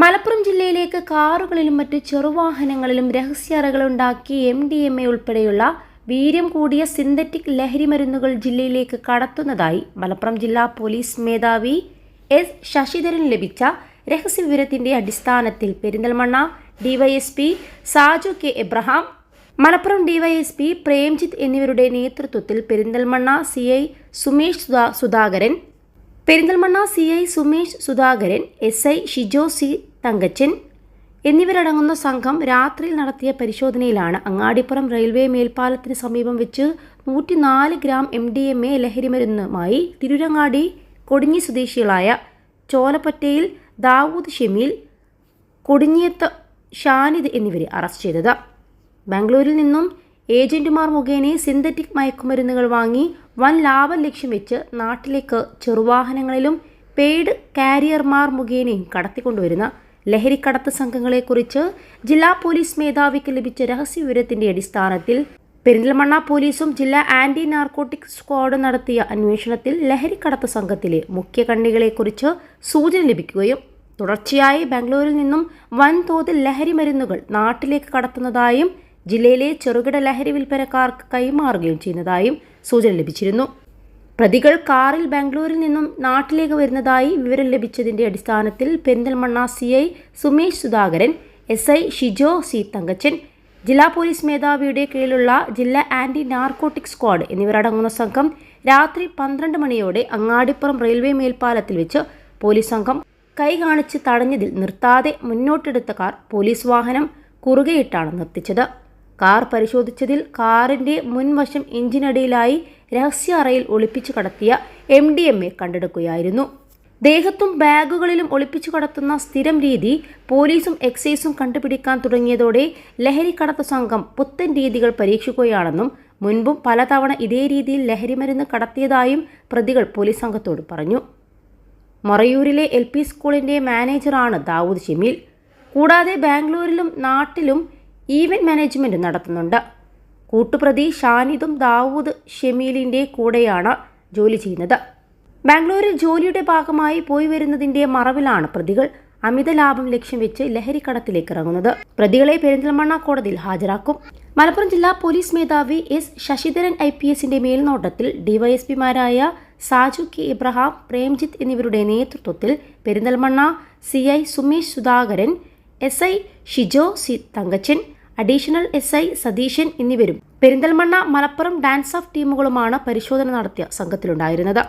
മലപ്പുറം ജില്ലയിലേക്ക് കാറുകളിലും മറ്റ് ചെറുവാഹനങ്ങളിലും രഹസ്യറകളുണ്ടാക്കി എം ഡി എം എ ഉൾപ്പെടെയുള്ള വീര്യം കൂടിയ സിന്തറ്റിക് ലഹരി മരുന്നുകൾ ജില്ലയിലേക്ക് കടത്തുന്നതായി മലപ്പുറം ജില്ലാ പോലീസ് മേധാവി എസ് ശശിധരൻ ലഭിച്ച രഹസ്യവിവരത്തിന്റെ അടിസ്ഥാനത്തിൽ Perinthalmanna DySP Saju K Abraham Malappuram DySP Premjith എന്നിവരുടെ നേതൃത്വത്തിൽ Perinthalmanna C I Sumesh Sudhakaran Perinthalmanna C I Sumesh Sudhakaran S I Shijo C Thankachan എന്നിവരടങ്ങുന്ന സംഘം രാത്രിയിൽ നടത്തിയ പരിശോധനയിലാണ് അങ്ങാടിപ്പുറം റെയിൽവേ മേൽപ്പാലത്തിന് സമീപം വെച്ച് നൂറ്റിനാല് gram M D M A ലഹരിമരുന്നുമായി Tirurangadi Kodinhi സ്വദേശികളായ ചോലപ്പറ്റയിൽ ദാവൂദ് ഷെമീൽ കൊടിഞ്ഞിയത്ത് ഷാനിദ് എന്നിവരെ അറസ്റ്റ് ചെയ്തത്. ബാംഗ്ലൂരിൽ നിന്നും ഏജന്റുമാർ മുഖേന സിന്തറ്റിക് മയക്കുമരുന്നുകൾ വാങ്ങി വൻ ലാഭം ലക്ഷ്യം വെച്ച് നാട്ടിലേക്ക് ചെറുവാഹനങ്ങളിലും പെയ്ഡ് കാരിയർമാർ മുഖേനയും കടത്തിക്കൊണ്ടുവരുന്ന ലഹരിക്കടത്ത് സംഘങ്ങളെക്കുറിച്ച് ജില്ലാ പോലീസ് മേധാവിക്ക് ലഭിച്ച രഹസ്യ വിവരത്തിന്റെ അടിസ്ഥാനത്തിൽ പെരിന്തൽമണ്ണ പോലീസും ജില്ലാ ആന്റി നാർക്കോട്ടിക് സ്ക്വാഡ് നടത്തിയ അന്വേഷണത്തിൽ ലഹരിക്കടത്ത് സംഘത്തിലെ മുഖ്യ കണ്ണികളെക്കുറിച്ച് സൂചന ലഭിക്കുകയും തുടർച്ചയായി ബാംഗ്ലൂരിൽ നിന്നും വൻതോതിൽ ലഹരി മരുന്നുകൾ നാട്ടിലേക്ക് കടത്തുന്നതായും ജില്ലയിലെ ചെറുകിട ലഹരി വിൽപ്പനക്കാർക്ക് കൈമാറുകയും ചെയ്യുന്നതായും സൂചന ലഭിച്ചിരുന്നു. പ്രതികൾ കാറിൽ ബാംഗ്ലൂരിൽ നിന്നും നാട്ടിലേക്ക് വരുന്നതായി വിവരം ലഭിച്ചതിന്റെ അടിസ്ഥാനത്തിൽ Perinthalmanna C I Sumesh Sudhakaran S I Shijo C Thankachan ജില്ലാ പോലീസ് മേധാവിയുടെ കീഴിലുള്ള ജില്ലാ ആന്റി നാർക്കോട്ടിക് സ്ക്വാഡ് എന്നിവരടങ്ങുന്ന സംഘം രാത്രി പന്ത്രണ്ട് മണിയോടെ അങ്ങാടിപ്പുറം റെയിൽവേ മേൽപ്പാലത്തിൽ വെച്ച് പോലീസ് സംഘം കൈ കാണിച്ച് തടഞ്ഞതിൽ നിർത്താതെ മുന്നോട്ടെടുത്ത കാർ പോലീസ് വാഹനം കുറുകെയിട്ടാണ് നിർത്തിച്ചത്. കാർ പരിശോധിച്ചതിൽ കാറിന്റെ മുൻവശം എഞ്ചിനടിയിലായി രഹസ്യ അറയിൽ ഒളിപ്പിച്ചു കടത്തിയ എം ഡി എം എ കണ്ടെടുക്കുകയായിരുന്നു. ദേഹത്തും ബാഗുകളിലും ഒളിപ്പിച്ചു കടത്തുന്ന സ്ഥിരം രീതി പോലീസും എക്സൈസും കണ്ടുപിടിക്കാൻ തുടങ്ങിയതോടെ ലഹരിക്കടത്ത് സംഘം പുത്തൻ രീതികൾ പരീക്ഷിക്കുകയാണെന്നും മുൻപും പലതവണ ഇതേ രീതിയിൽ ലഹരിമരുന്ന് കടത്തിയതായും പ്രതികൾ പോലീസ് സംഘത്തോട് പറഞ്ഞു. മറയൂരിലെ എൽ പി സ്കൂളിന്റെ മാനേജറാണ് ദാവൂദ് ഷമീൽ. കൂടാതെ ബാംഗ്ലൂരിലും നാട്ടിലും ഈവന്റ് മാനേജ്മെന്റ് നടത്തുന്നുണ്ട്. കൂട്ടുപ്രതി ഷാനിദും ദാവൂദ് ഷെമീലിന്റെ കൂടെയാണ് ജോലി ചെയ്യുന്നത്. ബാംഗ്ലൂരിൽ ജോലിയുടെ ഭാഗമായി പോയി വരുന്നതിന്റെ മറവിലാണ് പ്രതികൾ. അമിത ലാഭം ലക്ഷ്യം വെച്ച് ലഹരിക്കടത്തിലേക്ക് ഇറങ്ങുന്നത്. പ്രതികളെ പെരിന്തൽമണ്ണ കോടതിയിൽ ഹാജരാക്കും. മലപ്പുറം ജില്ലാ പോലീസ് മേധാവി എസ് ശശിധരൻ ഐ പി എസിന്റെ മേൽനോട്ടത്തിൽ ഡിവൈഎസ്പിമാരായ സാജു കെ ഇബ്രഹാം പ്രേംജിത്ത് എന്നിവരുടെ നേതൃത്വത്തിൽ Perinthalmanna C I Sumesh Sudhakaran S I Shijo C Thankachan additional S I Satheesan എന്നിവരും. പെരിന്തൽമണ്ണ മലപ്പുറം ഡാൻസ് ഓഫ് ടീമുകളുമാണ് പരിശോധന നടത്തിയ സംഘത്തിലുണ്ടായിരുന്നത്.